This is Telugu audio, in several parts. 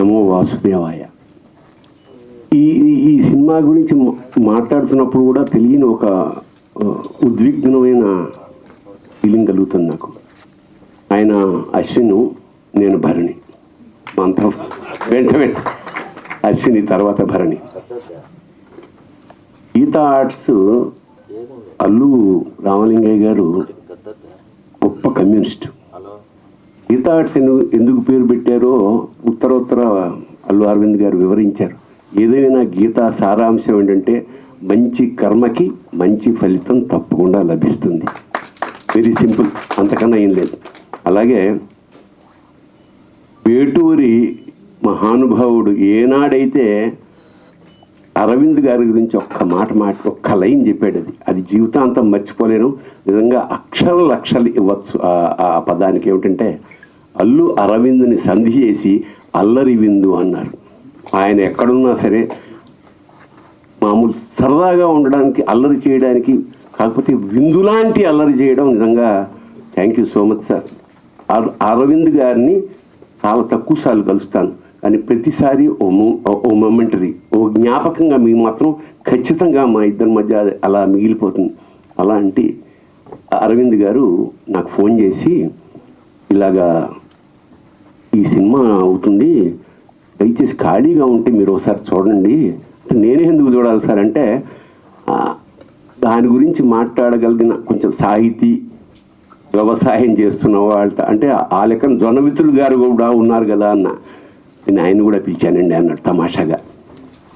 నమో వాసుదేవాయ. ఈ ఈ- సినిమా గురించి మాట్లాడుతున్నప్పుడు కూడా తెలియని ఒక ఉద్విగ్నమైన ఫీలింగ్ కలుగుతుంది నాకు. ఆయన అశ్విన్ నేను భరణి. అంత వెంట వెంట. అశ్విని తర్వాత భరణి. గీత ఆర్ట్స్ అల్లు రామలింగయ్య గారు గొప్ప కమ్యూనిస్టు. గీతా ఆర్ట్స్ ఎందుకు ఎందుకు పేరు పెట్టారో ఉత్తరోత్తర అల్లు అరవింద్ గారు వివరించారు. ఏదైనా గీతా సారాంశం ఏంటంటే మంచి కర్మకి మంచి ఫలితం తప్పకుండా లభిస్తుంది. వెరీ సింపుల్ అంతకన్నా ఏం లేదు. అలాగే వేటూరి మహానుభావుడు ఏనాడైతే అరవింద్ గారి గురించి ఒక్క మాట మాట ఒక్క లైన్ చెప్పాడు అది. అది జీవితాంతం మర్చిపోలేను. నిజంగా అక్షర లక్షలు ఇవ్వచ్చు ఆ పదానికి ఏమిటంటే అల్లు అరవింద్ని సంధి చేసి అల్లరి విందు అన్నారు. ఆయన ఎక్కడున్నా సరే మామూలు సరదాగా ఉండడానికి అల్లరి చేయడానికి కాకపోతే విందులాంటి అల్లరి చేయడం నిజంగా thank you so much sir Aravind గారిని చాలా తక్కువ సార్లు కలుస్తాను. కానీ ప్రతిసారి ఓ ఓ- మొమెంటరీ ఓ జ్ఞాపకంగా మీ మాత్రం ఖచ్చితంగా మా ఇద్దరి మధ్య అలా మిగిలిపోతుంది. అలాంటి అరవింద్ గారు నాకు ఫోన్ చేసి ఇలాగా ఈ సినిమా అవుతుంది. దయచేసి ఖాళీగా ఉంటే మీరు ఒకసారి చూడండి. నేనే ఎందుకు చూడాలి సార్? అంటే దాని గురించి మాట్లాడగలిగిన కొంచెం సాహితీ వ్యవసాయం చేస్తున్న వాళ్ళతో అంటే ఆ లెక్కన జొన్నమిత్రులు గారు కూడా ఉన్నారు కదా అన్న. నేను ఆయన కూడా పిలిచానండి అన్నాడు తమాషాగా.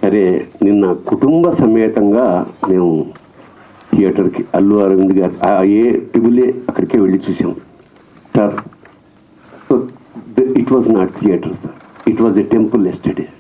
సరే నిన్న కుటుంబ సమేతంగా మేము థియేటర్కి అల్లు అరవింద్ గారు ఏ ట్రిబుల్ ఏ అక్కడికే వెళ్ళి చూసాం. Sir It was not theater, sir. It was a temple yesterday.